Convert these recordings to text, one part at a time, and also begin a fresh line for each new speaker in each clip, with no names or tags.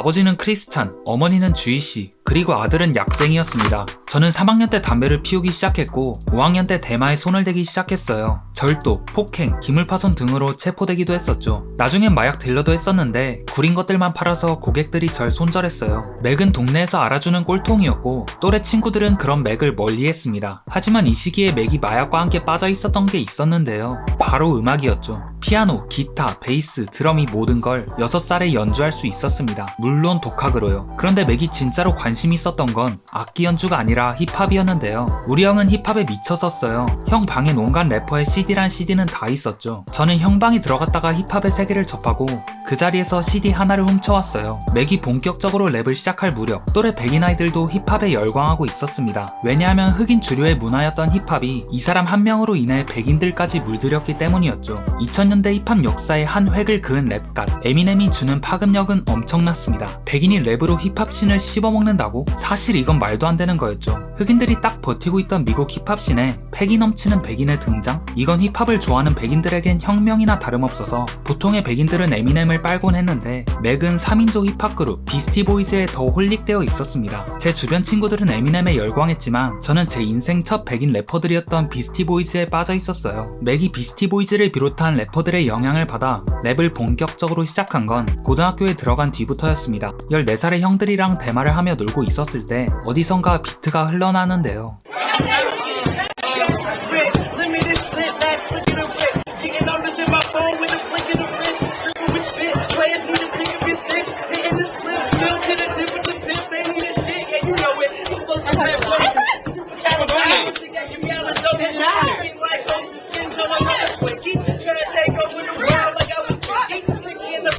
아버지는 크리스찬, 어머니는 주희씨, 그리고 아들은 약쟁이였습니다. 저는 3학년 때 담배를 피우기 시작했고 5학년 때 대마에 손을 대기 시작했어요. 절도, 폭행, 기물파손 등으로 체포되기도 했었죠. 나중엔 마약 딜러도 했었는데 구린 것들만 팔아서 고객들이 절 손절했어요. 맥은 동네에서 알아주는 꼴통이었고 또래 친구들은 그런 맥을 멀리했습니다. 하지만 이 시기에 맥이 마약과 함께 빠져 있었던 게 있었는데요. 바로 음악이었죠. 피아노, 기타, 베이스, 드럼이 모든 걸 6살에 연주할 수 있었습니다. 물론 독학으로요. 그런데 맥이 진짜로 관심 이 있었던 건 악기 연주가 아니라 힙합이었는데요. 우리 형은 힙합에 미쳤었어요. 형 방엔 온갖 래퍼의 CD란 CD는 다 있었죠. 저는 형 방에 들어갔다가 힙합의 세계를 접하고 그 자리에서 CD 하나를 훔쳐왔어요. 맥이 본격적으로 랩을 시작할 무렵 또래 백인 아이들도 힙합에 열광하고 있었습니다. 왜냐하면 흑인 주류의 문화였던 힙합이 이 사람 한 명으로 인해 백인들까지 물들였기 때문이었죠. 2000년대 힙합 역사의 한 획을 그은 랩갓 에미넴이 주는 파급력은 엄청났습니다. 백인이 랩으로 힙합씬을 씹어먹는다고? 사실 이건 말도 안 되는 거였죠. 흑인들이 딱 버티고 있던 미국 힙합씬에 패기 넘치는 백인의 등장? 이건 힙합을 좋아하는 백인들에겐 혁명이나 다름없어서 보통의 백인들은 에미넴을 빨곤 했는데 맥은 3인조 힙합 그룹 비스티 보이즈에 더 홀릭되어 있었습니다. 제 주변 친구들은 에미넴에 열광했지만 저는 제 인생 첫 백인 래퍼들이었던 비스티 보이즈에 빠져 있었어요. 맥이 비스티 보이즈를 비롯한 래퍼들의 영향을 받아 랩을 본격적으로 시작한 건 고등학교에 들어간 뒤부터였습니다. 14살의 형들이랑 대마를 하며 놀고 있었을 때 어디선가 비트가 흘러나는데요.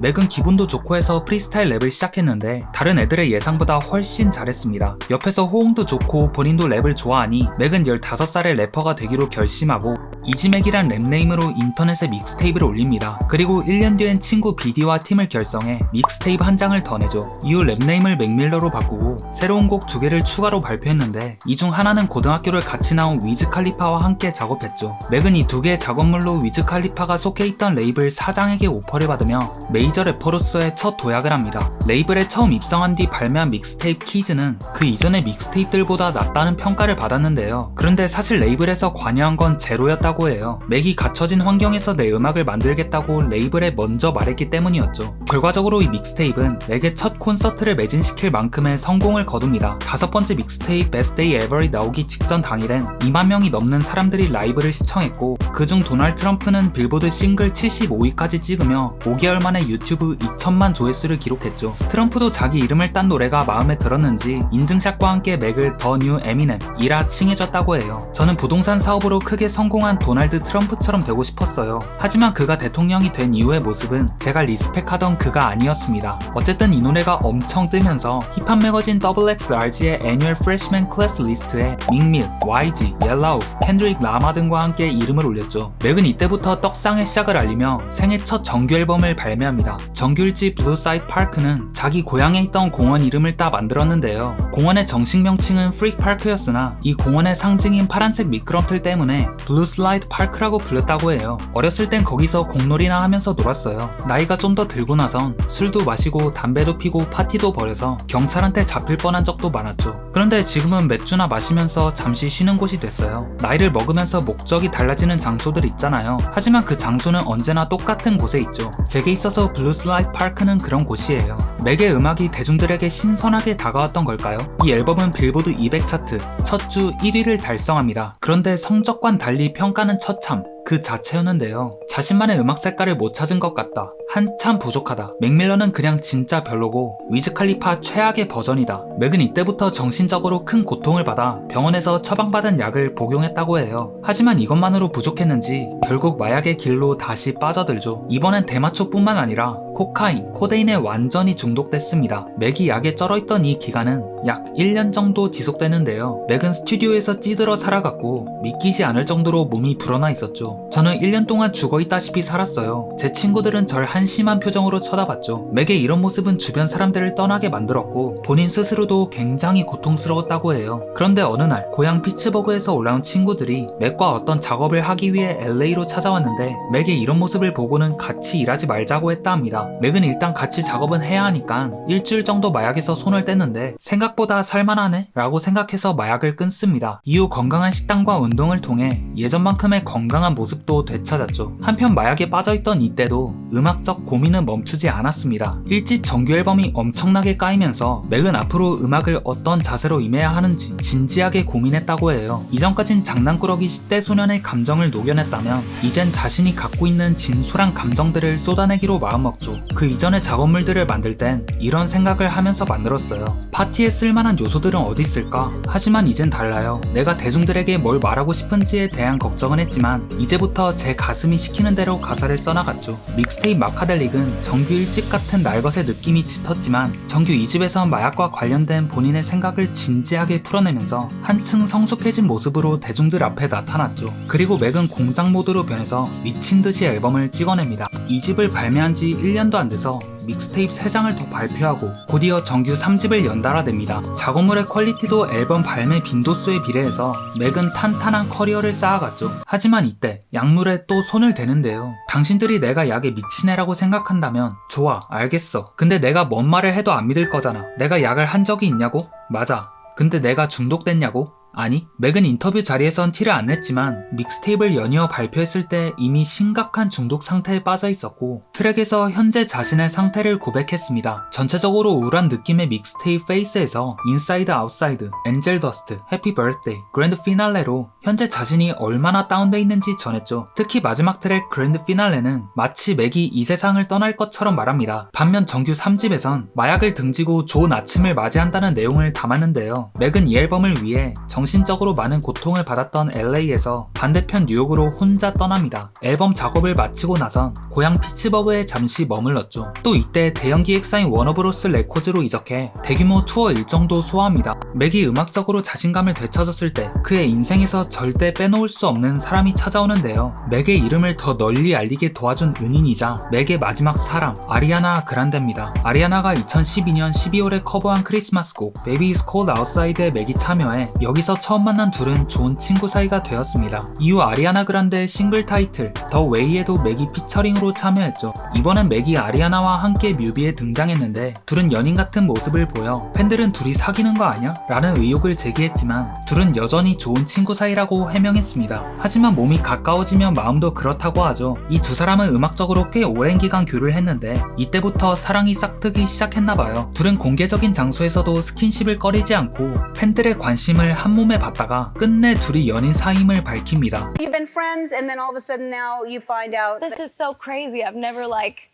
맥은 기분도 좋고 해서 프리스타일 랩을 시작했는데 다른 애들의 예상보다 훨씬 잘했습니다. 옆에서 호응도 좋고 본인도 랩을 좋아하니 맥은 15살의 래퍼가 되기로 결심하고 이지맥이란 랩네임으로 인터넷에 믹스테이프를 올립니다. 그리고 1년 뒤엔 친구 비디와 팀을 결성해 믹스테이프 한 장을 더 내죠. 이후 랩네임을 맥밀러로 바꾸고 새로운 곡 두 개를 추가로 발표했는데 이 중 하나는 고등학교를 같이 나온 위즈 칼리파와 함께 작업했죠. 맥은 이 두 개의 작업물로 위즈 칼리파가 속해 있던 레이블 사장에게 오퍼를 받으며 메이저 래퍼로서의 첫 도약을 합니다. 레이블에 처음 입성한 뒤 발매한 믹스테이프 키즈는 그 이전의 믹스테이프들보다 낫다는 평가를 받았는데요. 그런데 사실 레이블에서 관여한 건 제로였다고 해요. 맥이 갇혀진 환경에서 내 음악을 만들겠다고 레이블에 먼저 말했기 때문이었죠. 결과적으로 이 믹스테이프는 맥의 첫 콘서트를 매진시킬 만큼의 성공을 거둡니다. 다섯 번째 믹스테이프 Best Day Ever이 나오기 직전 당일엔 2만 명이 넘는 사람들이 라이브를 시청했고 그중 도널드 트럼프는 빌보드 싱글 75위까지 찍으며 5개월 만에 유튜브 2천만 조회수를 기록했죠. 트럼프도 자기 이름을 딴 노래가 마음에 들었는지 인증샷과 함께 맥을 더 뉴 에미넴이라 칭해줬다고 해요. 저는 부동산 사업으로 크게 성공한 도널드 트럼프처럼 되고 싶었어요. 하지만 그가 대통령이 된 이후의 모습은 제가 리스펙하던 그가 아니었습니다. 어쨌든 이 노래가 엄청 뜨면서 힙합 매거진 XXRG의 애뉴얼 프레시맨 클래스 리스트에 밍밀, YG, 옐라우, 켄드릭 라마 등과 함께 이름을 올렸죠. 맥은 이때부터 떡상의 시작을 알리며 생애 첫 정규 앨범을 발매합니다. 정규 일집 블루사이드 파크는 자기 고향에 있던 공원 이름을 따 만들었는데요. 공원의 정식 명칭은 프릭 파크였으나 이 공원의 상징인 파란색 미끄럼틀 때문에 블루슬라 이드 파크라고 불렸다고 해요. 어렸을 땐 거기서 공놀이나 하면서 놀았어요. 나이가 좀 더 들고 나선 술도 마시고 담배도 피고 파티도 벌여서 경찰한테 잡힐 뻔한 적도 많았죠. 그런데 지금은 맥주나 마시면서 잠시 쉬는 곳이 됐어요. 나이를 먹으면서 목적이 달라지는 장소들 있잖아요. 하지만 그 장소는 언제나 똑같은 곳에 있죠. 제게 있어서 블루슬라이드 파크는 그런 곳이에요. 맥의 음악이 대중들에게 신선하게 다가왔던 걸까요? 이 앨범은 빌보드 200 차트 첫 주 1위를 달성합니다. 그런데 성적과는 달리 평가 는 처참. 그 자체였는데요. 자신만의 음악 색깔을 못 찾은 것 같다. 한참 부족하다. 맥밀런은 그냥 진짜 별로고 위즈 칼리파 최악의 버전이다. 맥은 이때부터 정신적으로 큰 고통을 받아 병원에서 처방받은 약을 복용했다고 해요. 하지만 이것만으로 부족했는지 결국 마약의 길로 다시 빠져들죠. 이번엔 대마초뿐만 아니라 코카인, 코데인에 완전히 중독됐습니다. 맥이 약에 쩔어있던 이 기간은 약 1년 정도 지속되는데요. 맥은 스튜디오에서 찌들어 살아갔고 믿기지 않을 정도로 몸이 불어나 있었죠. 저는 1년 동안 죽어 있다시피 살았어요. 제 친구들은 절 한심한 표정으로 쳐다봤죠. 맥의 이런 모습은 주변 사람들을 떠나게 만들었고 본인 스스로도 굉장히 고통스러웠다고 해요. 그런데 어느 날 고향 피츠버그에서 올라온 친구들이 맥과 어떤 작업을 하기 위해 LA로 찾아왔는데 맥의 이런 모습을 보고는 같이 일하지 말자고 했다 합니다. 맥은 일단 같이 작업은 해야 하니까 일주일 정도 마약에서 손을 뗐는데 생각보다 살만하네? 라고 생각해서 마약을 끊습니다. 이후 건강한 식단과 운동을 통해 예전만큼의 건강한 모습도 되찾았죠. 한편 마약에 빠져있던 이때도 음악적 고민은 멈추지 않았습니다. 1집 정규 앨범이 엄청나게 까이면서 맥은 앞으로 음악을 어떤 자세로 임해야 하는지 진지하게 고민했다고 해요. 이전까진 장난꾸러기 10대 소년의 감정을 녹여냈다면 이젠 자신이 갖고 있는 진솔한 감정들을 쏟아내기로 마음먹죠. 그 이전의 작업물들을 만들 땐 이런 생각을 하면서 만들었어요. 파티에 쓸만한 요소들은 어디 있을까? 하지만 이젠 달라요. 내가 대중들에게 뭘 말하고 싶은지에 대한 걱정은 했지만 이제 부터 제 가슴이 시키는 대로 가사를 써나갔죠. 믹스테이프 마카델릭은 정규 1집 같은 날것의 느낌이 짙었지만 정규 2집에선 마약과 관련된 본인의 생각을 진지하게 풀어내면서 한층 성숙해진 모습으로 대중들 앞에 나타났죠. 그리고 맥은 공장 모드로 변해서 미친 듯이 앨범을 찍어냅니다. 2집을 발매한 지 1년도 안 돼서 믹스테이프 3장을 더 발표하고 곧이어 정규 3집을 연달아 냅니다. 작업물의 퀄리티도 앨범 발매 빈도수에 비례해서 맥은 탄탄한 커리어를 쌓아갔죠. 하지만 이때 약물에 또 손을 대는데요. 당신들이 내가 약에 미친 애라고 생각한다면 좋아 알겠어. 근데 내가 뭔 말을 해도 안 믿을 거잖아. 내가 약을 한 적이 있냐고? 맞아. 근데 내가 중독됐냐고? 아니, 맥은 인터뷰 자리에선 티를 안 냈지만 믹스테이프를 연이어 발표했을 때 이미 심각한 중독 상태에 빠져 있었고 트랙에서 현재 자신의 상태를 고백했습니다. 전체적으로 우울한 느낌의 믹스테이프 페이스에서 인사이드 아웃사이드, 엔젤 더스트, 해피 버스데이, 그랜드 피날레로 현재 자신이 얼마나 다운돼 있는지 전했죠. 특히 마지막 트랙 그랜드 피날레는 마치 맥이 이 세상을 떠날 것처럼 말합니다. 반면 정규 3집에선 마약을 등지고 좋은 아침을 맞이한다는 내용을 담았는데요. 맥은 이 앨범을 위해 정 신적으로 많은 고통을 받았던 LA에서 반대편 뉴욕으로 혼자 떠납니다. 앨범 작업을 마치고 나선 고향 피츠버그에 잠시 머물렀죠. 또 이때 대형 기획사인 워너브로스 레코즈로 이적해 대규모 투어 일정도 소화합니다. 맥이 음악적으로 자신감을 되찾았을 때 그의 인생에서 절대 빼놓을 수 없는 사람이 찾아오는데요. 맥의 이름을 더 널리 알리게 도와준 은인이자 맥의 마지막 사랑 아리아나 그란데입니다. 아리아나가 2012년 12월에 커버한 크리스마스 곡 Baby Is Cold Outside에 맥이 참여해 여기서 처음 만난 둘은 좋은 친구 사이가 되었습니다. 이후 아리아나 그란데의 싱글 타이틀 더 웨이에도 맥이 피처링으로 참여했죠. 이번엔 맥이 아리아나와 함께 뮤비에 등장했는데 둘은 연인 같은 모습을 보여 팬들은 둘이 사귀는 거 아냐? 라는 의혹을 제기했지만 둘은 여전히 좋은 친구 사이라고 해명했습니다. 하지만 몸이 가까워지면 마음도 그렇다고 하죠. 이 두 사람은 음악적으로 꽤 오랜 기간 교류를 했는데 이때부터 사랑이 싹트기 시작했나봐요. 둘은 공개적인 장소에서도 스킨십을 꺼리지 않고 팬들의 관심을 한몸 에 받다가 끝내 둘이 연인 사임을 밝힙니다.
You've been friends, and then all of a sudden now you find out.
This is so crazy. I've never like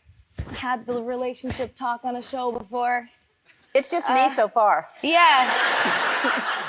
had the relationship talk on a show before.
It's just me so far.
Yeah,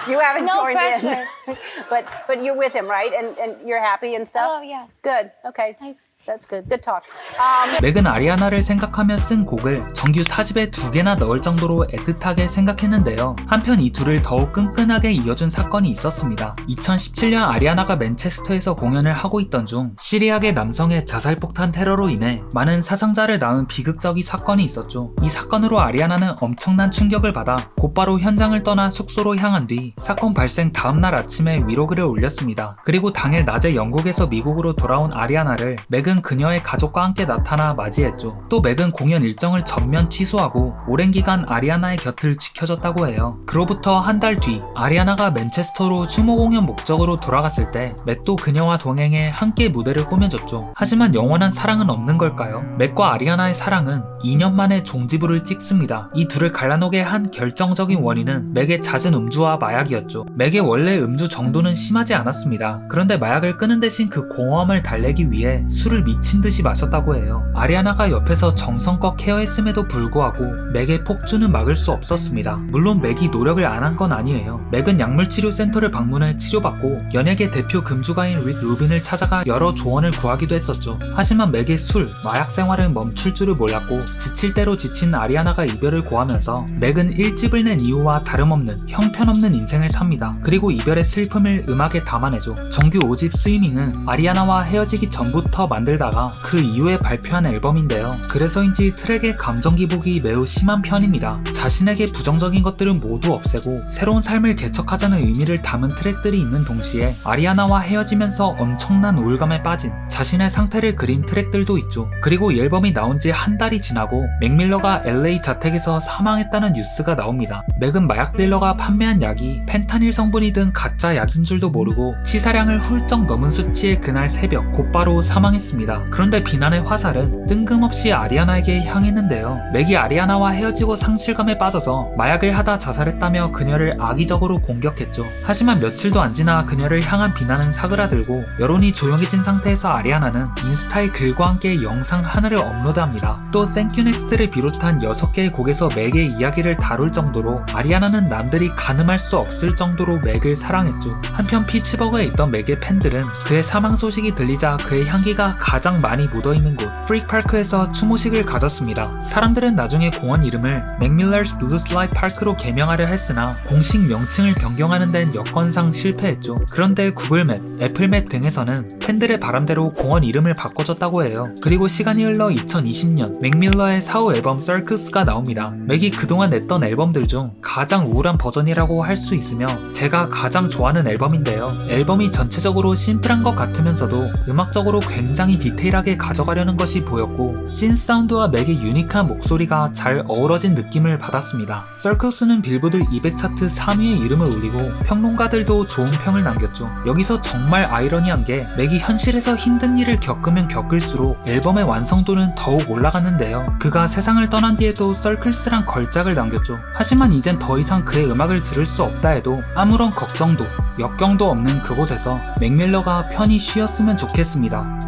You haven't
no
joined
pressure.
in, but but you're with him, right? And and you're happy and stuff.
Oh yeah.
Good. Okay.
Thanks.
That's good. Good talk. Um,
맥은 아리아나를 생각하며 쓴 곡을 정규 4집에 두 개나 넣을 정도로 애틋하게 생각했는데요. 한편 이 둘을 더욱 끈끈하게 이어준 사건이 있었습니다. 2017년 아리아나가 맨체스터에서 공연을 하고 있던 중 시리아계 남성의 자살폭탄 테러로 인해 많은 사상자를 낳은 비극적인 사건이 있었죠. 이 사건으로 아리아나는 엄청난 충격을 받아 곧바로 현장을 떠나 숙소로 향한 뒤 사건 발생 다음날 아침에 위로글을 올렸습니다. 그리고 당일 낮에 영국에서 미국으로 돌아온 아리아나를 맥은 그녀의 가족과 함께 나타나 맞이했죠. 또 맥은 공연 일정을 전면 취소하고 오랜 기간 아리아나의 곁을 지켜줬다고 해요. 그로부터 한 달 뒤 아리아나가 맨체스터로 추모 공연 목적으로 돌아갔을 때 맥도 그녀와 동행해 함께 무대를 꾸며줬죠. 하지만 영원한 사랑은 없는 걸까요? 맥과 아리아나의 사랑은 2년 만에 종지부를 찍습니다. 이 둘을 갈라놓게 한 결정적인 원인은 맥의 잦은 음주와 마약이었죠. 맥의 원래 음주 정도는 심하지 않았습니다. 그런데 마약을 끊은 대신 그 공허함을 달래기 위해 술을 미친 듯이 마셨다고 해요. 아리아나가 옆에서 정성껏 케어했음에도 불구하고 맥의 폭주는 막을 수 없었습니다. 물론 맥이 노력을 안 한 건 아니에요. 맥은 약물치료센터를 방문해 치료받고 연예계 대표 금주가인 릭 루빈을 찾아가 여러 조언을 구하기도 했었죠. 하지만 맥의 술, 마약 생활을 멈출 줄을 몰랐고 지칠 대로 지친 아리아나가 이별을 고하면서 맥은 1집을 낸 이유와 다름없는 형편없는 인생을 삽니다. 그리고 이별의 슬픔을 음악에 담아내죠. 정규 5집 스위밍은 아리아나와 헤어지기 전부터 만들 다가 그 이후에 발표한 앨범인데요. 그래서인지 트랙의 감정 기복이 매우 심한 편입니다. 자신에게 부정적인 것들은 모두 없애고 새로운 삶을 개척하자는 의미를 담은 트랙들이 있는 동시에 아리아나와 헤어지면서 엄청난 우울감에 빠진 자신의 상태를 그린 트랙들도 있죠. 그리고 이 앨범이 나온 지 한 달이 지나고 맥밀러가 LA 자택에서 사망했다는 뉴스가 나옵니다. 맥은 마약 딜러가 판매한 약이 펜타닐 성분이 든 가짜 약인 줄도 모르고 치사량을 훌쩍 넘은 수치의 그날 새벽 곧바로 사망했습니다. 그런데 비난의 화살은 뜬금없이 아리아나에게 향했는데요. 맥이 아리아나와 헤어지고 상실감에 빠져서 마약을 하다 자살했다며 그녀를 악의적으로 공격했죠. 하지만 며칠도 안 지나 그녀를 향한 비난은 사그라들고 여론이 조용해진 상태에서 아리아나는 인스타에 글과 함께 영상 하나를 업로드합니다. 또 Next를 비롯한 6개의 곡에서 맥의 이야기를 다룰 정도로 아리아나는 남들이 가늠할 수 없을 정도로 맥을 사랑했죠. 한편 피츠버그에 있던 맥의 팬들은 그의 사망 소식이 들리자 그의 향기가 가장 많이 묻어있는 곳 프릭파크에서 추모식을 가졌습니다. 사람들은 나중에 공원 이름을 맥밀러스 블루슬라이드 파크로 개명하려 했으나 공식 명칭을 변경하는 데는 여건상 실패했죠. 그런데 구글맵, 애플맵 등에서는 팬들의 바람대로 공원 이름을 바꿔줬다고 해요. 그리고 시간이 흘러 2020년 맥밀러의 사후 앨범 Circus가 나옵니다. 맥이 그동안 냈던 앨범들 중 가장 우울한 버전이라고 할 수 있으며 제가 가장 좋아하는 앨범인데요. 앨범이 전체적으로 심플한 것 같으면서도 음악적으로 굉장히 디테일하게 가져가려는 것이 보였고 신 사운드와 맥의 유니크한 목소리가 잘 어우러진 느낌을 받았습니다. Circus는 빌보드 200 차트 3위의 이름을 올리고 평론가들도 좋은 평을 남겼죠. 여기서 정말 아이러니한 게 맥이 현실에서 힘든 일을 겪으면 겪을수록 앨범의 완성도는 더욱 올라갔는데요. 그가 세상을 떠난 뒤에도 Circus란 걸작을 남겼죠. 하지만 이젠 더 이상 그의 음악을 들을 수 없다 해도 아무런 걱정도 역경도 없는 그곳에서 맥밀러가 편히 쉬었으면 좋겠습니다.